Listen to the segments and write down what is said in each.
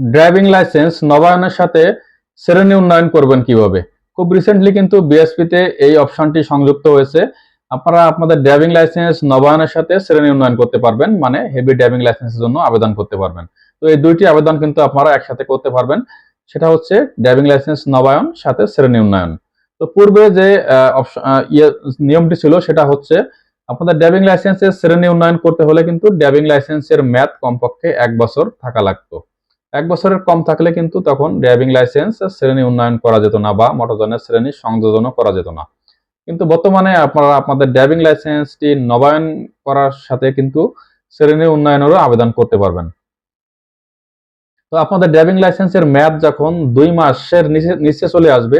Driving licence নবায়নের সাথে শ্রেণি উন্নয়ন করবেন কীভাবে? খুব রিসেন্টলি কিন্তু বিএসপিতে এই অপশনটি সংযুক্ত হয়েছে। আপনারা আপনাদের ড্রাইভিং লাইসেন্স নবায়নের সাথে শ্রেণি উন্নয়ন করতে পারবেন মানে হেভি ড্রাইভিং লাইসেন্সের জন্য আবেদন করতে পারবেন। তো এই দুইটি আবেদন কিন্তু আপনারা একসাথে করতে পারবেন। সেটা হচ্ছে ড্রাইভিং লাইসেন্স নবায়ন, সাথে শ্রেণি উন্নয়ন। তো পূর্বে যে ইয়ে নিয়মটি ছিল সেটা হচ্ছে আপনাদের ড্রাইভিং লাইসেন্সের শ্রেণি উন্নয়ন করতে হলে কিন্তু ড্রাইভিং লাইসেন্সের ম্যাথ কমপক্ষে এক বছর থাকা লাগতো। এক বছরের কম থাকলে কিন্তু তখন ড্রাইভিং লাইসেন্স শ্রেণি উন্নয়ন করা যেত না বা মোটরযানের শ্রেণি সংযোজনও করা যেত না। কিন্তু বর্তমানে আপনারা আপনাদের ড্রাইভিং লাইসেন্সটি নবায়ন করার সাথে কিন্তু শ্রেণি উন্নয়নেরও আবেদন করতে পারবেন। তো আপনাদের ড্রাইভিং লাইসেন্সের মেয়াদ যখন দুই মাসের নিচে চলে আসবে,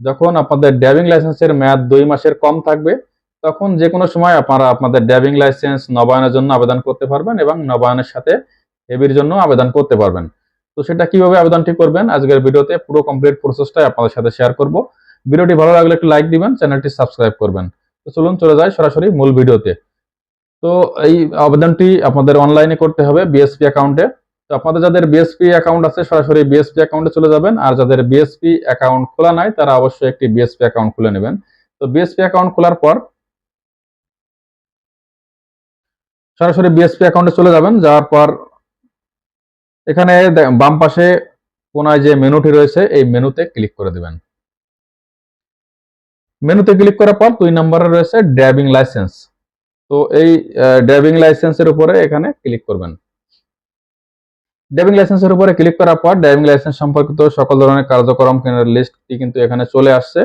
যখন আপনাদের ড্রাইভিং লাইসেন্সের মেয়াদ দুই মাসের কম থাকবে, তখন যে কোনো সময় আপনারা আপনাদের ড্রাইভিং লাইসেন্স নবায়নের জন্য আবেদন করতে পারবেন এবং নবায়নের সাথে হেবির জন্য আবেদন করতে পারবেন। তো সেটা কীভাবে আবেদনটি করবেন আজকের ভিডিওতে পুরো কমপ্লিট প্রসেসটাই আপনাদের সাথে শেয়ার করব। ভিডিওটি ভালো লাগলে একটু লাইক দিবেন চ্যানেলটি সাবস্ক্রাইব করবেন। তো চলুন চলে যাই সরাসরি মূল ভিডিওতে। তো এই আবেদনটি আপনাদের অনলাইনে করতে হবে বিএসপি অ্যাকাউন্টে তো আপনাদের যাদের বিএসপি অ্যাকাউন্ট আছে, সরাসরি বিএসপি অ্যাকাউন্টে চলে যাবেন। আর যাদের বিএসপি অ্যাকাউন্ট খোলা নাই, তারা অবশ্যই একটি বিএসপি অ্যাকাউন্ট খুলে নেবেন। তো বিএসপি অ্যাকাউন্ট খোলার পর সরাসরি বিএসপি অ্যাকাউন্টে চলে যাবেন। যাওয়ার পর এখানে বাম পাশে কোনায় যে মেনুটি রয়েছে, এই মেনুতে ক্লিক করে দিবেন। মেনুতে ক্লিক করার পর দুই নম্বরে রয়েছে ড্রাইভিং লাইসেন্স। তো এই ড্রাইভিং লাইসেন্সের উপরে এখানে ক্লিক করবেন। ড্রাইভিং লাইসেন্সের উপরে ক্লিক করার পর ড্রাইভিং লাইসেন্স সম্পর্কিত সকল ধরনের কার্যক্রম কেন্দ্রের লিস্টটি কিন্তু এখানে চলে আসছে।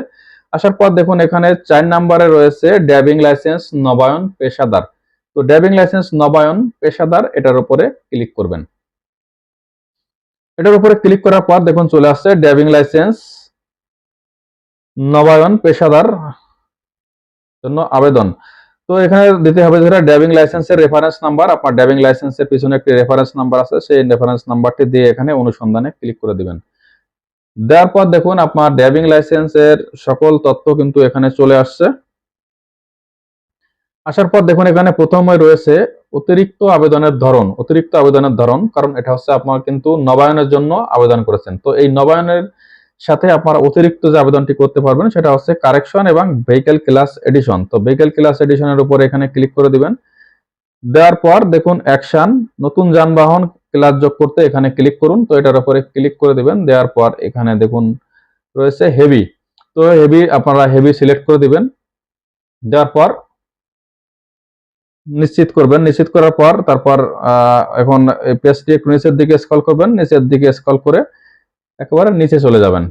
আসার পর দেখুন এখানে চার নম্বরে রয়েছে ড্রাইভিং লাইসেন্স নবায়ন পেশাদার। তো ড্রাইভিং লাইসেন্স নবায়ন পেশাদার এটার উপরে ক্লিক করবেন। এটার উপরে ক্লিক করার পর দেখুন চলে আসছে ড্রাইভিং লাইসেন্স নবায়ন পেশাদার জন্য আবেদন। তো এখানে দিতে হবে যেটা ড্রাইভিং লাইসেন্সের রেফারেন্স নাম্বার আপনার ড্রাইভিং লাইসেন্সের পিছনে একটি রেফারেন্স নাম্বার আছে, সেই রেফারেন্স নাম্বারটি দিয়ে এখানে অনুসন্ধানে ক্লিক করে দিবেন। দেওয়ার পর দেখুন আপনার ড্রাইভিং লাইসেন্সের সকল তথ্য কিন্তু এখানে চলে আসছে। আসার পর দেখুন এখানে প্রথমে রয়েছে অতিরিক্ত আবেদনের ধরন, অতিরিক্ত আবেদনের ধরন, কারণ এটা হচ্ছে আপনার কিন্তু নবায়নের জন্য আবেদন করেছেন। তো এই নবায়নের সাথে আপনার অতিরিক্ত যে আবেদনটি করতে পারবেন, সেটা হচ্ছে কারেকশন এবং ভেহিকেল ক্লাস এডিশন। তো ভেহিকেল ক্লাস এডিশনের উপর এখানে ক্লিক করে দিবেন। দেওয়ার পর দেখুন অ্যাকশন, নতুন যানবাহন ক্লাস যোগ করতে এখানে ক্লিক করুন। তো এটার উপরে ক্লিক করে দিবেন। দেওয়ার পর এখানে দেখুন রয়েছে হেভি। তো হেভি আপনারা হেভি সিলেক্ট করে দিবেন। দেওয়ার পর নিশ্চিত করবেন। নিশ্চিত করার পর তারপর এখন পেজটি একটু নিচের দিকে স্ক্রল করবেন। নিচের দিকে স্ক্রল করে একেবারে নিচে চলে যাবেন।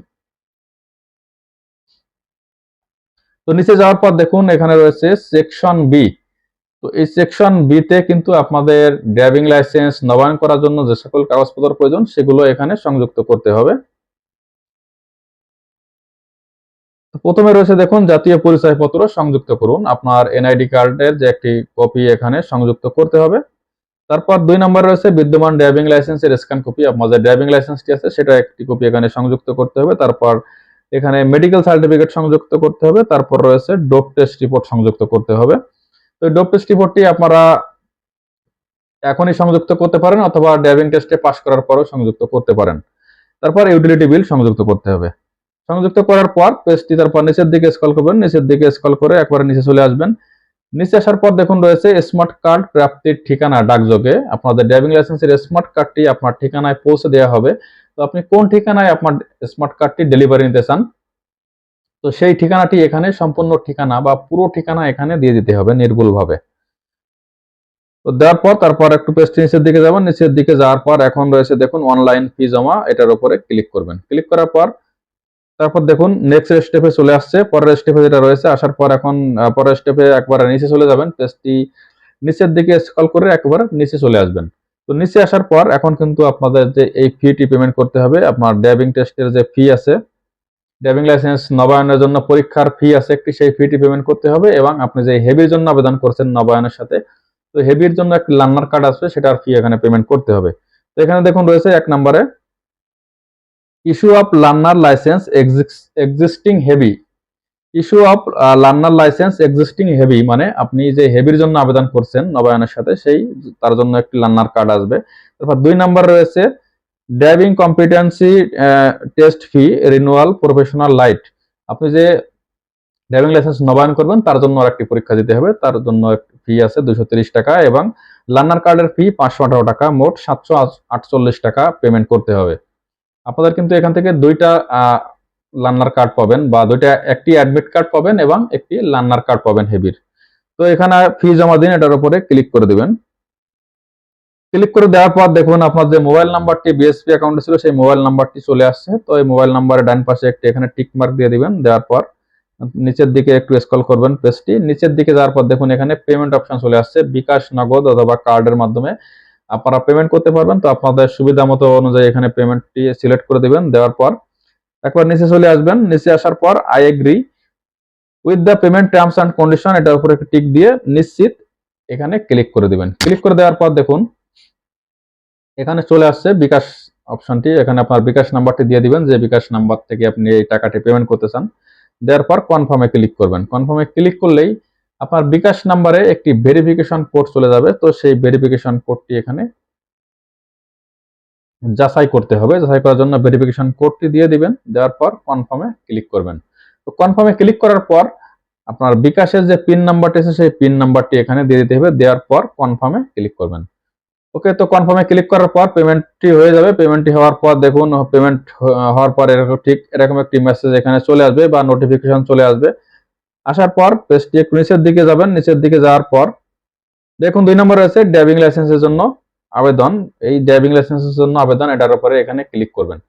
তো নিচে যাওয়ার পর দেখুন, এখানে রয়েছে সেকশন বি তো এই সেকশন বি তে কিন্তু আপনাদের ড্রাইভিং লাইসেন্স নবায়ন করার জন্য যে সকল কাগজপত্র প্রয়োজন, সেগুলো এখানে সংযুক্ত করতে হবে। প্রথমে রয়েছে দেখুন জাতীয় পরিচয়পত্র সংযুক্ত করুন। আপনার এনআইডি কার্ডের যে একটি কপি এখানে সংযুক্ত করতে হবে। তারপর দুই নম্বর রয়েছে বিদ্যমান ড্রাইভিং লাইসেন্সের স্ক্যান কপি। আপনার যে ড্রাইভিং লাইসেন্সটি আছে, সেটা একটি কপি এখানে সংযুক্ত করতে হবে। তারপর এখানে মেডিকেল সার্টিফিকেট সংযুক্ত করতে হবে। তারপর রয়েছে ডোপ টেস্ট রিপোর্ট সংযুক্ত করতে হবে। তো ডোপ টেস্ট রিপোর্টটি আপনারা এখনই সংযুক্ত করতে পারেন অথবা ড্রাইভিং টেস্টে পাস করার পরও সংযুক্ত করতে পারেন। তারপর ইউটিলিটি বিল সংযুক্ত করতে হবে। সংযুক্ত করার পর পেজটি তারপর নিচের দিকে স্ক্রল করবেন, নিচের দিকে স্ক্রল করে একবারে নিচে চলে আসবেন। নিচে আসার পর দেখুন রয়েছে স্মার্ট কার্ড প্রাপ্তির ঠিকানা ডাকযোগে। আপনাদের ড্রাইভিং লাইসেন্সের স্মার্ট কার্ডটি আপনার ঠিকানায় পৌঁছে দেওয়া হবে। তো আপনি কোন ঠিকানায় আপনার স্মার্ট কার্ডটি ডেলিভারি নিতে চান? তো সেই ঠিকানাটি এখানে সম্পূর্ণ ঠিকানা বা পুরো ঠিকানা এখানে দিয়ে দিতে হবে নির্ভুলভাবে। তো দেওয়ার পর তারপর একটু পেজটি নিচের দিকে যাবেন। নিচের দিকে যাওয়ার পর এখন রয়েছে দেখুন অনলাইন ফি জমা, এটার উপরে ক্লিক করবেন। ক্লিক করার পর তারপর দেখুন নেক্সট স্টেপে চলে আসছে। পরের স্টেপে যেটা রয়েছে, আসার পর এখন পরের স্টেপে একবার নিচে চলে যাবেন। পেজটি নিচের দিকে স্ক্রল করে একবার নিচে চলে আসবেন। তো নিচে আসার পর এখন কিন্তু আপনাদের যে এই ফিটি পেমেন্ট করতে হবে, আপনার ড্রাইভিং টেস্টের যে ফি আছে ড্রাইভিং লাইসেন্স নবায়নের জন্য পরীক্ষার ফি আছে, একটি সেই ফিটি পেমেন্ট করতে হবে এবং আপনি যে হেভির জন্য আবেদন করছেন নবায়নের সাথে, তো হেভির জন্য একটি লার্নার কার্ড আসবে সেটার ফি এখানে পেমেন্ট করতে হবে। তো এখানে দেখুন রয়েছে এক নম্বরে issue of learner licence existing heavy issue of learner licence existing heavy মানে আপনি যে হেভির জন্য আবেদন করছেন নবায়নের সাথে, সেই তার জন্য একটি লার্নার কার্ড আসবে। তারপর দুই নাম্বার রয়েছে driving competency test fee renewal professional light আপনি যে ড্রাইভিং লাইসেন্স নবায়ন করবেন, তার জন্য আরেকটি পরীক্ষা দিতে হবে। তার জন্য ফি আছে দুশো টাকা এবং লার্নার কার্ডের ফি পাঁচশো আঠারো টাকা। মোট সাতশো আটচল্লিশ টাকা পেমেন্ট করতে হবে। আপনাদের কিন্তু এখান থেকে দুইটা লান্নার কার্ড পাবেন বা দুইটা, একটি অ্যাডমিট কার্ড পাবেন এবং একটি লান্নার কার্ড পাবেন হেভির তো এখানে ফি জমা দিন, এটার উপরে ক্লিক করে দিবেন। ক্লিক করে দেওয়ার পর দেখুন আপনার যে মোবাইল নাম্বারটি বিএসপি অ্যাকাউন্টে ছিল, সেই মোবাইল নাম্বারটি চলে আসছে। তো এই মোবাইল নাম্বারের ডান পাশে একটি এখানে টিক মার্ক দিয়ে দিবেন। দেওয়ার পর নিচের দিকে একটু স্ক্রল করবেন পেজটি নিচের দিকে যাওয়ার পর দেখুন এখানে পেমেন্ট অপশন চলে আসছে। বিকাশ, নগদ অথবা কার্ডের মাধ্যমে আপনারা পেমেন্ট করতে পারবেন, তো আপনাদের সুবিধা মতো অনুযায়ী এখানে পেমেন্টটি সিলেক্ট করে দিবেন, দেওয়ার পর একবার নিচে চলে আসবেন, নিচে আসার পর I agree with the payment terms and condition এটার উপরে একটি টিক দিয়ে নিশ্চিত এখানে ক্লিক করে দিবেন। ক্লিক করে দেওয়ার পর দেখুন, এখানে চলে আসছে বিকাশ অপশনটি এখানে আপনার বিকাশ নাম্বারটি দিয়ে দিবেন, যে বিকাশ নাম্বার থেকে আপনি এই টাকাটি পেমেন্ট করতে চান। দেওয়ার পর কনফার্মে ক্লিক করবেন। কনফার্মে ক্লিক করলেই আপনার বিকাশ নাম্বারে একটি ভেরিফিকেশন কোড চলে যাবে। তো সেই ভেরিফিকেশন কোডটি এখানে যাচাই করতে হবে। যাচাই করার জন্য ভেরিফিকেশন কোডটি দিয়ে দিবেন। দেওয়ার পর কনফার্মে ক্লিক করবেন। তো কনফার্মে ক্লিক করার পর আপনার বিকাশের যে পিন নাম্বারটি আছে, সেই পিন নাম্বারটি এখানে দিয়ে দিতে হবে। দেওয়ার পর কনফার্মে ক্লিক করবেন। ওকে তো কনফার্মে ক্লিক করার পর পেমেন্টটি হয়ে যাবে। পেমেন্টটি হওয়ার পর দেখুন পেমেন্ট হওয়ার পর এরকম ঠিক এরকম একটি মেসেজ এখানে চলে আসবে বা নোটিফিকেশন চলে আসবে। আসার পর পেজটি একটু নিচের দিকে যাবেন, নিচের দিকে যাওয়ার পর দেখুন দুই নম্বর আছে ড্রাইভিং লাইসেন্সের জন্য আবেদন। এই ড্রাইভিং লাইসেন্সের জন্য আবেদন এটার উপরে এখানে ক্লিক করবেন।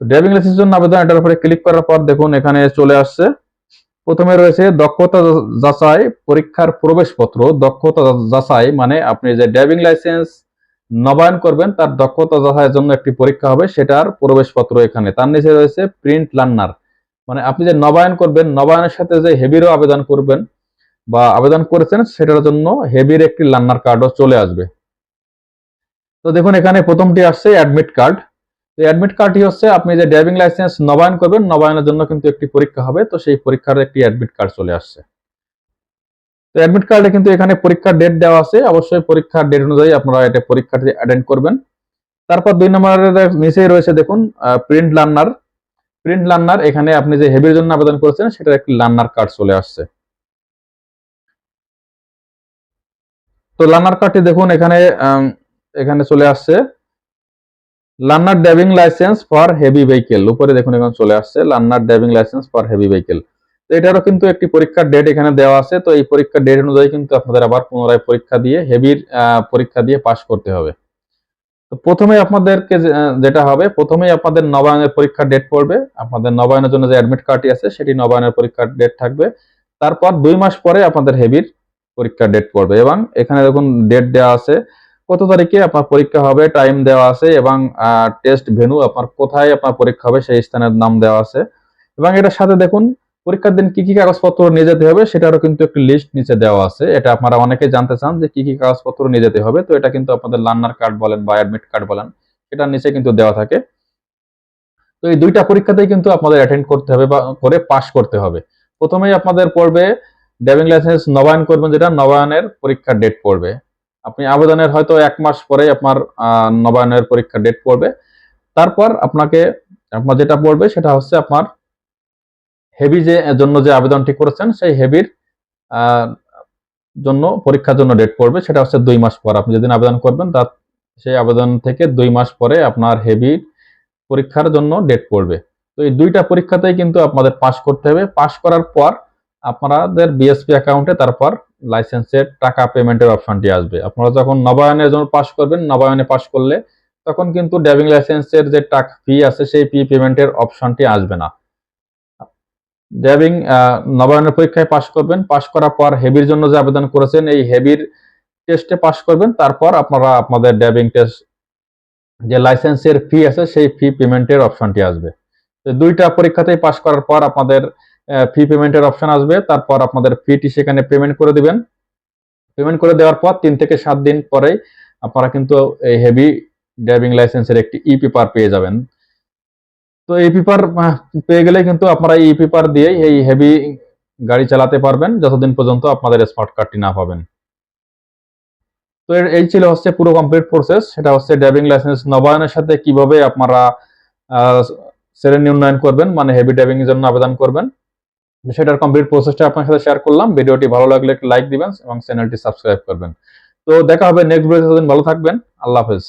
ড্রাইভিং লাইসেন্সের জন্য আবেদন এটার উপরে ক্লিক করার পর দেখুন এখানে চলে আসছে। প্রথমে রয়েছে দক্ষতা যাচাই পরীক্ষার প্রবেশপত্র। দক্ষতা যাচাই মানে আপনি যে ড্রাইভিং লাইসেন্স নবায়ন করবেন, তার দক্ষতা যাচাইয়ের জন্য একটি পরীক্ষা হবে, সেটার প্রবেশপত্র এখানে। তার নিচে রয়েছে প্রিন্ট লার্নার। মানে আপনি যে নবায়ন করবেন, নবায়নের সাথে যে হেভিরও আবেদন করবেন বা আবেদন করেছেন, সেটার জন্য হেভির একটি লার্নার কার্ডও চলে আসবে। তো দেখুন, এখানে প্রথমটি আসছে অ্যাডমিট কার্ড তো অ্যাডমিট কার্ডটি হচ্ছে, আপনি যে ড্রাইভিং লাইসেন্স নবায়ন করবেন, নবায়নের জন্য কিন্তু একটি পরীক্ষা হবে, তো সেই পরীক্ষার একটি অ্যাডমিট কার্ড চলে আসছে। তো অ্যাডমিট কার্ডে কিন্তু এখানে পরীক্ষার ডেট দেওয়া আছে, অবশ্যই পরীক্ষার ডেট অনুযায়ী আপনারা এটা পরীক্ষাটি অ্যাটেন্ড করবেন। তারপর দুই নম্বরের নিচেই রয়েছে, দেখুন প্রিন্ট লার্নার প্রিন্ট লার্নার এখানে আপনি যে হেভির জন্য আবেদন করেছেন, সেটার একটি লার্নার কার্ড চলে আসছে। তো লার্নার কার্ডটি দেখুন, এখানে এখানে চলে আসছে। Learner driving licence for heavy vehicle উপরে দেখুন, এখন চলে আসছে learner driving licence for heavy vehicle তো এটারও কিন্তু একটি পরীক্ষার ডেট এখানে দেওয়া আছে। তো এই পরীক্ষার ডেট অনুযায়ী কিন্তু আপনাদের আবার পুনরায় পরীক্ষা দিয়ে হেভির পরীক্ষা দিয়ে পাশ করতে হবে। তো প্রথমে আপনাদেরকে যেটা হবে, প্রথমেই আপনাদের নবায়নের পরীক্ষার ডেট পড়বে। আপনাদের নবায়নের জন্য যে অ্যাডমিট কার্ডটি আছে, সেটি নবায়নের পরীক্ষার ডেট থাকবে। তারপর দুই মাস পরে আপনাদের হেভির পরীক্ষার ডেট পড়বে এবং এখানে দেখুন ডেট দেওয়া আছে, কত তারিখে আপনার পরীক্ষা হবে টাইম দেওয়া আছে এবং টেস্ট ভেনু আপনার কোথায় আপনার পরীক্ষা হবে সেই স্থানের নাম দেওয়া আছে। এবং এটার সাথে দেখুন পরীক্ষার দিন কি কি কাগজপত্র নিয়ে যেতে হবে সেটারও কিন্তু একটি লিস্ট নিচে দেওয়া আছে। এটা আপনারা অনেকে জানতে চান যে কি কি কাগজপত্র নিয়ে যেতে হবে, তো এটা কিন্তু আপনাদের লার্নার কার্ড বলেন বা অ্যাডমিট কার্ড বলেন সেটার নিচে কিন্তু দেওয়া থাকে। তো এই দুইটা পরীক্ষাতেই কিন্তু আপনাদের অ্যাটেন্ড করতে হবে বা করে পাশ করতে হবে। প্রথমেই আপনাদের পড়বে ড্রাইভিং লাইসেন্স নবায়ন করবেন যেটা, নবায়নের পরীক্ষার ডেট পড়বে। আপনি আবেদনের হয়তো এক মাস পরে আপনার নবায়নের পরীক্ষার ডেট পড়বে। তারপর আপনাকে, আপনার যেটা পড়বে সেটা হচ্ছে আপনার হেভি যে জন্য যে আবেদনটি করেছেন, সেই হেভির জন্য, পরীক্ষার জন্য ডেট পড়বে, সেটা হচ্ছে দুই মাস পর। আপনি যেদিন আবেদন করবেন, তার, সেই আবেদন থেকে দুই মাস পরে আপনার হেভির পরীক্ষার জন্য ডেট পড়বে। তো এই দুইটা পরীক্ষাতেই কিন্তু আপনাদের পাশ করতে হবে। পাশ করার পর আপনাদের বিএসপি অ্যাকাউন্টে তারপর লাইসেন্সের টাকা পেমেন্টের অপশনটি আসবে। আপনারা যখন নবায়নের জন্য পাস করবেন, নবায়নে পাস করলে তখন কিন্তু ড্রাইভিং লাইসেন্সের যে টাকা ফি আছে, সেই ফি পেমেন্টের অপশনটি আসবে না। ড্রাইভিং নবায়নের পরীক্ষায় পাশ করবেন। পাশ করার পর হেভির জন্য যে আবেদন করেছেন, এই হেভির টেস্টে পাশ করবেন। তারপর আপনারা আপনাদের ড্রাইভিং টেস্ট যে লাইসেন্সের ফি আছে, সেই ফি পেমেন্টের অপশনটি আসবে। তো দুইটা পরীক্ষাতেই পাশ করার পর আপনাদের ফি পেমেন্টের অপশন আসবে। তারপর আপনাদের ফিটি সেখানে পেমেন্ট করে দিবেন। পেমেন্ট করে দেওয়ার পর তিন থেকে সাত দিন পরেই আপনারা কিন্তু এই হেভি ড্রাইভিং লাইসেন্সের একটি ই পেপার পেয়ে যাবেন। তো এই পেপার পেয়ে গেলে কিন্তু আপনারা এই পেপার দিয়ে এই হেভি গাড়ি চালাতে পারবেন, যতদিন পর্যন্ত আপনাদের স্মার্ট কার্ডটি না পাবেন। তো এই ছিল হচ্ছে পুরো কমপ্লিট প্রসেস সেটা হচ্ছে ড্রাইভিং লাইসেন্স নবায়নের সাথে কীভাবে আপনারা শ্রেণি উন্নয়ন করবেন মানে হেভি ড্রাইভিং এর জন্য আবেদন করবেন। সেটার কমপ্লিট প্রসেসটা আপনার সাথে শেয়ার করলাম। ভিডিওটি ভালো লাগলে লাইক দিবেন এবং চ্যানেলটি সাবস্ক্রাইব করবেন। তো দেখা হবে নেক্সট ভিডিওতে ভালো থাকবেন। আল্লাহ হাফেজ।